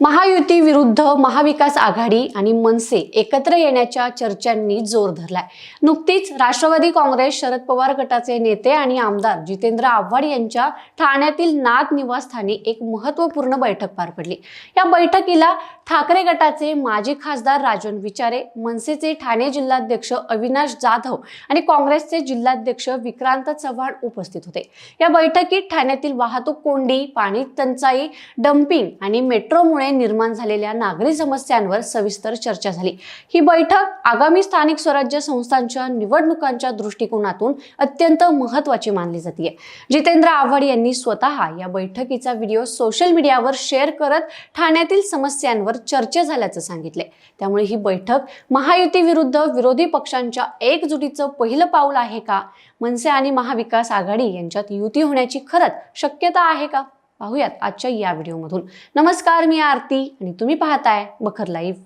महायुती विरुद्ध महाविकास आघाडी आणि मनसे एकत्र येण्याच्या चर्चांनी जोर धरलाय. नुकतीच राष्ट्रवादी काँग्रेस शरद पवार गटाचे नेते आणि आमदार जितेंद्र आव्हाड यांच्या ठाण्यातील नाथ निवासस्थानी एक महत्त्वपूर्ण बैठक पार पडली. या बैठकीला ठाकरे गटाचे माजी खासदार राजन विचारे मनसेचे ठाणे जिल्हाध्यक्ष अविनाश जाधव आणि काँग्रेसचे जिल्हाध्यक्ष विक्रांत चव्हाण उपस्थित होते. या बैठकीत ठाण्यातील वाहतूक कोंडी पाणी टंचाई डम्पिंग आणि मेट्रोमुळे निर्माण झालेल्या नागरी समस्यांवर सविस्तर चर्चा झाली. ही बैठक आगामी स्थानिक स्वराज्य संस्थांच्या निवडणुकांच्या दृष्टिकोनातून अत्यंत महत्वाची मानली जाते जितेंद्र आव्हाड यांनी स्वतः या बैठकीचा व्हिडिओ सोशल मीडियावर शेअर करत ठाण्यातील समस्यांवर चर्चा झाल्याचं सांगितले. त्यामुळे ही बैठक महायुती विरुद्ध विरोधी पक्षांच्या एकजुटीचं पहिलं पाऊल आहे का? मनसे आणि महाविकास आघाडी यांच्यात युती होण्याची खरंच शक्यता आहे का? पाहूयात आजच्या या व्हिडिओमधून. नमस्कार मी आरती आणि तुम्ही पाहताय बखर लाईव्ह.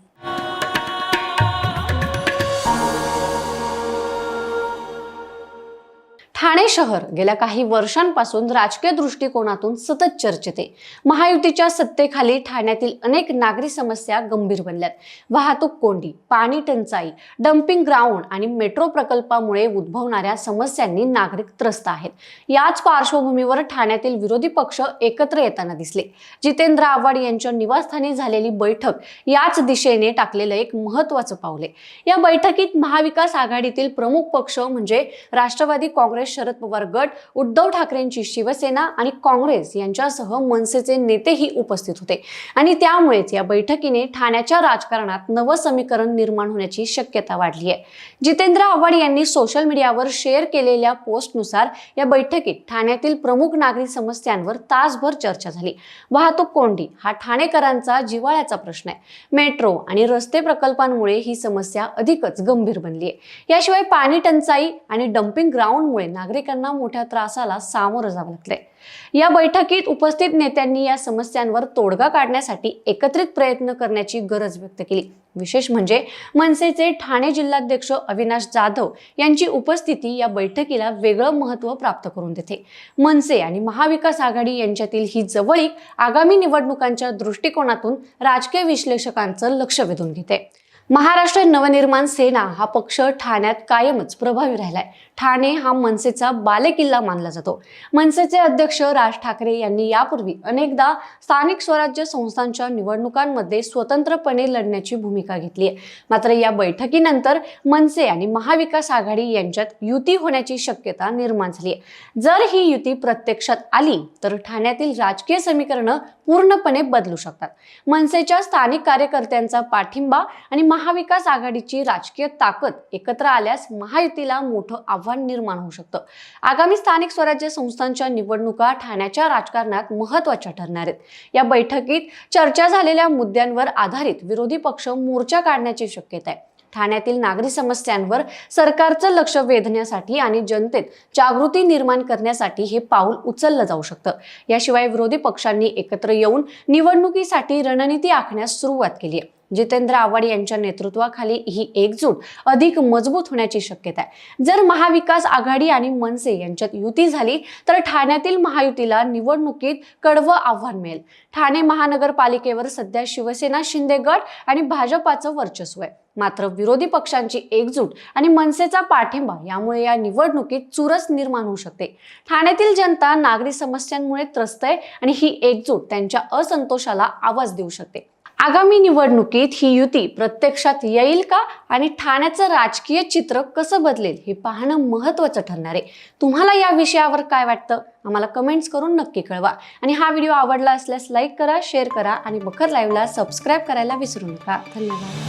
ठाणे शहर गेल्या काही वर्षांपासून राजकीय दृष्टिकोनातून सतत चर्चेत आहे. महायुतीच्या सत्तेखाली ठाण्यातील अनेक नागरी समस्या गंभीर बनल्यात. वाहतूक कोंडी पाणी टंचाई डम्पिंग ग्राउंड आणि मेट्रो प्रकल्पामुळे उद्भवणाऱ्या समस्यांनी नागरिक त्रस्त आहेत. याच पार्श्वभूमीवर ठाण्यातील विरोधी पक्ष एकत्र येताना दिसले. जितेंद्र आव्हाड यांच्या निवासस्थानी झालेली बैठक याच दिशेने टाकलेलं एक महत्वाचं पाऊल आहे. या बैठकीत महाविकास आघाडीतील प्रमुख पक्ष म्हणजे राष्ट्रवादी काँग्रेस शरद पवार गट उद्धव ठाकरेंची शिवसेना आणि काँग्रेस यांच्यासह मनसेचे नेतेही उपस्थित होते. आणि त्यामुळेच या बैठकीने ठाण्याच्या राजकारणात नवं समीकरण निर्माण होण्याची शक्यता वाढली आहे. जितेंद्र आव्हाड यांनी सोशल मीडियावर शेअर केलेल्या पोस्टनुसार या बैठकीत ठाण्यातील प्रमुख नागरी समस्यांवर तासभर चर्चा झाली. वाहतूक कोंडी हा ठाणेकरांचा जिव्हाळ्याचा प्रश्न आहे. मेट्रो आणि रस्ते प्रकल्पांमुळे ही समस्या अधिकच गंभीर बनली आहे. याशिवाय पाणी टंचाई आणि डम्पिंग ग्राउंडमुळे नागरिकांना मोठ्या त्रासाला सामोरं जावं लागलंय या बैठकीत उपस्थित नेत्यांनी या समस्यांवर तोडगा काढण्यासाठी एकत्रित प्रयत्न करण्याची गरज व्यक्त केली. विशेष म्हणजे मनसेचे ठाणे जिल्हाध्यक्ष अविनाश जाधव यांची उपस्थिती या बैठकीला वेगळं महत्त्व प्राप्त करून देते. मनसे आणि महाविकास आघाडी यांच्यातील ही जवळीक आगामी निवडणुकांच्या दृष्टिकोनातून राजकीय विश्लेषकांचं लक्ष वेधून घेते. महाराष्ट्र नवनिर्माण सेना हा पक्ष ठाण्यात कायमच प्रभावी राहिलाय. ठाणे हा मनसेचा बालेकिल्ला मानला जातो. मनसेचे अध्यक्ष राज ठाकरे यांनी यापूर्वी अनेकदा स्थानिक स्वराज्य संस्थांच्या निवडणुकांमध्ये स्वतंत्रपणे लढण्याची भूमिका घेतली आहे. मात्र या बैठकीनंतर मनसे आणि महाविकास आघाडी यांच्यात युती होण्याची शक्यता निर्माण झाली आहे. जर ही युती प्रत्यक्षात आली तर ठाण्यातील राजकीय समीकरणं पूर्णपणे बदलू शकतात. मनसेच्या स्थानिक कार्यकर्त्यांचा पाठिंबा आणि महाविकास आघाडीची राजकीय ताकद एकत्र आल्यास महायुतीला मोठं आव्हान आव्हान निर्माण होऊ शकतं. आगामी स्थानिक स्वराज्य संस्थांच्या निवडणुका ठाण्याच्या राजकारणात महत्त्वाच्या ठरणार आहेत. या बैठकीत चर्चा झालेल्या मुद्द्यांवर आधारित विरोधी पक्ष मोर्चा काढण्याची शक्यता आहे. ठाण्यातील नागरी समस्यांवर सरकारचं लक्ष वेधण्यासाठी आणि जनतेत जागृती निर्माण करण्यासाठी हे पाऊल उचललं जाऊ शकतं. याशिवाय विरोधी पक्षांनी एकत्र येऊन निवडणुकीसाठी रणनीती आखण्यास सुरुवात केली आहे. जितेंद्र आव्हाड यांच्या नेतृत्वाखाली ही एकजूट अधिक मजबूत होण्याची शक्यता आहे. जर महाविकास आघाडी आणि मनसे यांच्यात युती झाली तर ठाण्यातील महायुतीला निवडणुकीत कडवं आव्हान मिळेल. ठाणे महानगरपालिकेवर सध्या शिवसेना शिंदे गट आणि भाजपाचं वर्चस्व आहे. मात्र विरोधी पक्षांची एकजूट आणि मनसेचा पाठिंबा यामुळे या निवडणुकीत चुरस निर्माण होऊ शकते. ठाण्यातील जनता नागरी समस्यांमुळे त्रस्त आहे आणि ही एकजूट त्यांच्या असंतोषाला आवाज देऊ शकते. आगामी निवडणुकीत ही युती प्रत्यक्षात येईल का? आणि ठाण्याचं राजकीय चित्र कसं बदलेल? हे पाहणं महत्त्वाचं ठरणार आहे. तुम्हाला या विषयावर काय वाटतं? आम्हाला कमेंट्स करून नक्की कळवा. आणि हा व्हिडिओ आवडला असल्यास लाईक करा शेअर करा आणि बखर लाईव्हला सबस्क्राईब करायला विसरू नका. धन्यवाद.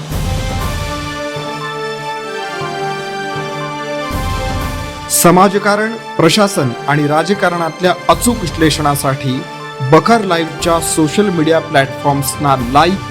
समाजकारण प्रशासन आणि राजकारणातल्या अचूक विश्लेषणासाठी बखर लाईव्हच्या सोशल मीडिया प्लॅटफॉर्म्सना लाईक